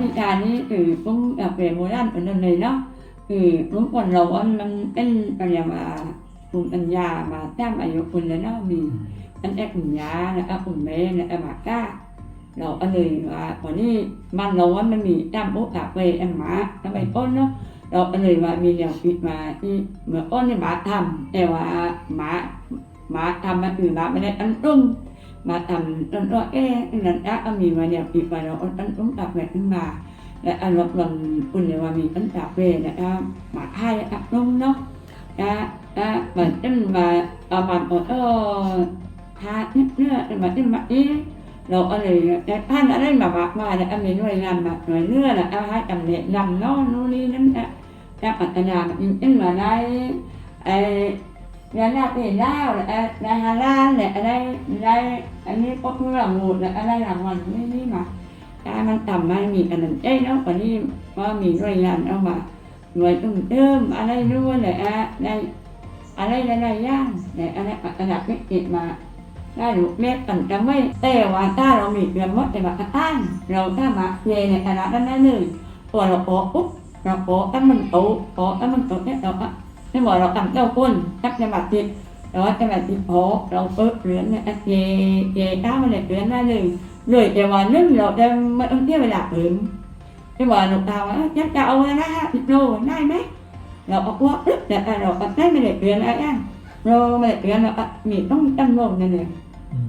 วิชานี้คือ cũng đặc biệt mỗi lần ở lần này đó thì lúc còn đầu anh anh anh bây giờ mà cùng anh già mà cha mẹ yêu cùng lên đó mình anh em cùng nhà là em cùng mẹ là em bà ca rồi anh thì mà còn đi mang đầu anh mình bị trăm bố cà phê em má em bày con đó rồi anh thì mà mình là việc mà đi mà con thì bà thầm แต่ว่าหมาหมาทำมาอื่นมาไม่ได้อันตุ้มมาทำอัน ว่าเอ๊ะนั่นอะมีมาเนี่ยปีมาแล้วอันตุ้มตับแบบขึ้นมาและอันลดลงคุณเนี่ยว่ามีอันตับเวนะครับมาไทยอับนุ่มเนาะนะนะมันตึ้งมาเอามันอดเออทาเนื้อมาตึ้งมาอีเราอะไรแต่ท่านอะไรมาบอกมาเนี่ยมีหน่วยงานมาหน่วยเนื้อนะเอาให้จำเนี่ยนำน้องนู่นนี่นั่นนะจะพัฒนาตึ้งมาได้ไอ งานหน้าเป็นดาวแหละในฮาลาลแหละอะไรได้อันนี้ก็คือหลังหมดและอะไรหลังวันไม่นี่มาถ้ามันต่ำมันมีอันนั้นเอ้ยนาะกว่านี้ว่ามีหน่วยงานเอามาหน่วยตุ้มเติมอะไรรู้เลยอะในอะไรหลายๆอย่างในอะไรอันดับวิกฤตมาได้หนูเม็ดตันจะไม่แต่ว่าถ้าเรามีเงินมดแต่ว่าอ้านเราถ้ามาเยในขณะนั้นได้เลยตัวเราโอ้ปุ๊บเราโอ้ตั้งมันโตโอ้ตั้งมันโตเนี่ยเราอะ ไม่บอกเราตั้งเจ้าคนทักจะมาติดเราจะมาติดโอ้เราเปิดเหรียญเนี่ยเยเยก้ามาเลยเหรียญได้เลย rồi để mà nếu เราจะมาต้องเที่ยวเวลาอื่นที่ว่าหนูตาว่ายักจะเอาอะไรนะฮะโน่ได้ไหมเราเอาว่าปึ๊บเนี่ยเราได้ไม่ได้เปลี่ยนอะไรอะเราไม่ได้เปลี่ยนเรามีต้องตั้งงงนั่นเอง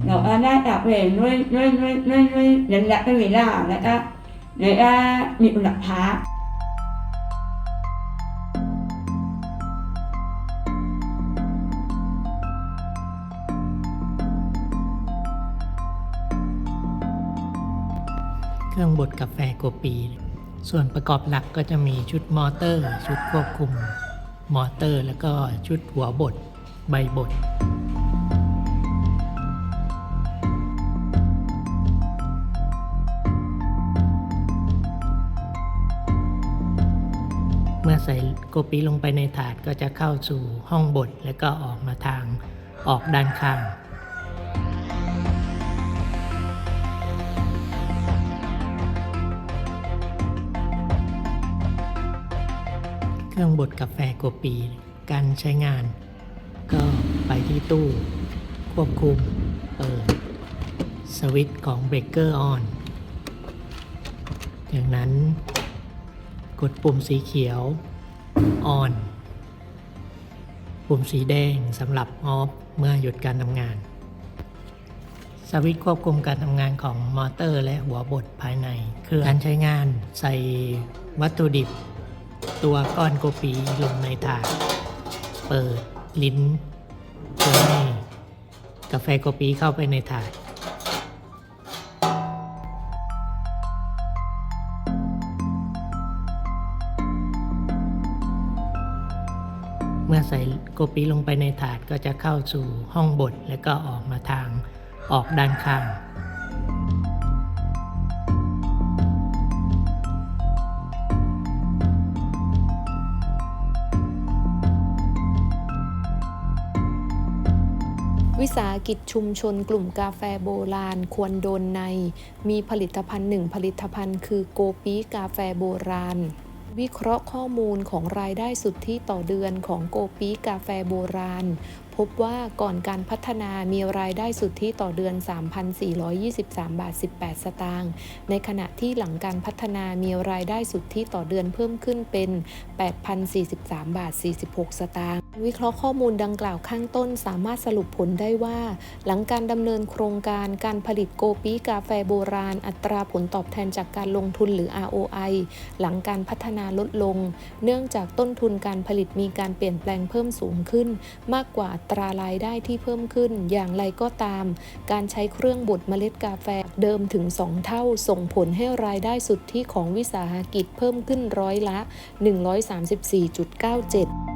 เราได้จากเวรด้วยด้วยด้วยด้วยด้วยเรียนละเวลาแล้วก็เดี๋ยวมีหลักฐา เครื่องบดกาแฟโกปี ส่วนประกอบหลักก็จะมีชุดมอเตอร์ ชุดควบคุมมอเตอร์ แล้วก็ชุดหัวบดใบบดเมื่อใส่โกปีลงไปในถาดก็จะเข้าสู่ห้องบดแล้วก็ออกมาทางออกด้านข้าง เครื่องบดกาแฟโกปีการใช้งาน ก็ไปที่ตู้ ควบคุม เปิด สวิตช์ของเบรกเกอร์ออนจากนั้นกดปุ่มสีเขียวออนปุ่มสีแดงสำหรับออฟเมื่อหยุดการทำงาน สวิตช์ควบคุมการทำงานของมอเตอร์และหัวบดภายใน คือการใช้งานใส่วัตถุดิบ ตัวก้อนโกปีลงในถาด เปิดลิ้นเพื่อให้กาแฟโกปีเข้าไปในถาดเมื่อใส่โกปีลงไปในถาดก็จะเข้าสู่ห้องบดแล้วก็ออกมาทางออกด้านข้าง วิสาหกิจชุมชนกลุ่มกาแฟโบราณควรโดนใน มีผลิตภัณฑ์หนึ่งผลิตภัณฑ์คือโกปีกาแฟโบราณ วิเคราะห์ข้อมูลของรายได้สุทธิต่อเดือนของโกปีกาแฟโบราณ พบว่าก่อนการพัฒนามีรายได้สุทธิต่อเดือน 3,423 บาท 18 สตางค์ในขณะที่หลังการพัฒนามีรายได้สุทธิต่อเดือนเพิ่มขึ้นเป็น 8,043 บาท 46 สตางค์ วิเคราะห์ข้อมูลดังกล่าวข้างต้นสามารถสรุปผลได้ว่า หลังการดำเนินโครงการการผลิตโกปีกาแฟโบราณ อัตราผลตอบแทนจากการลงทุนหรือ ROI หลังการพัฒนาลดลง เนื่องจากต้นทุนการผลิตมีการเปลี่ยนแปลงเพิ่มสูงขึ้น มากกว่าอัตรารายได้ที่เพิ่มขึ้น อย่างไรก็ตาม การใช้เครื่องบดเมล็ดกาแฟเดิมถึง 2 เท่า ส่งผลให้รายได้สุทธิของวิสาหกิจเพิ่มขึ้นร้อยละ 134.97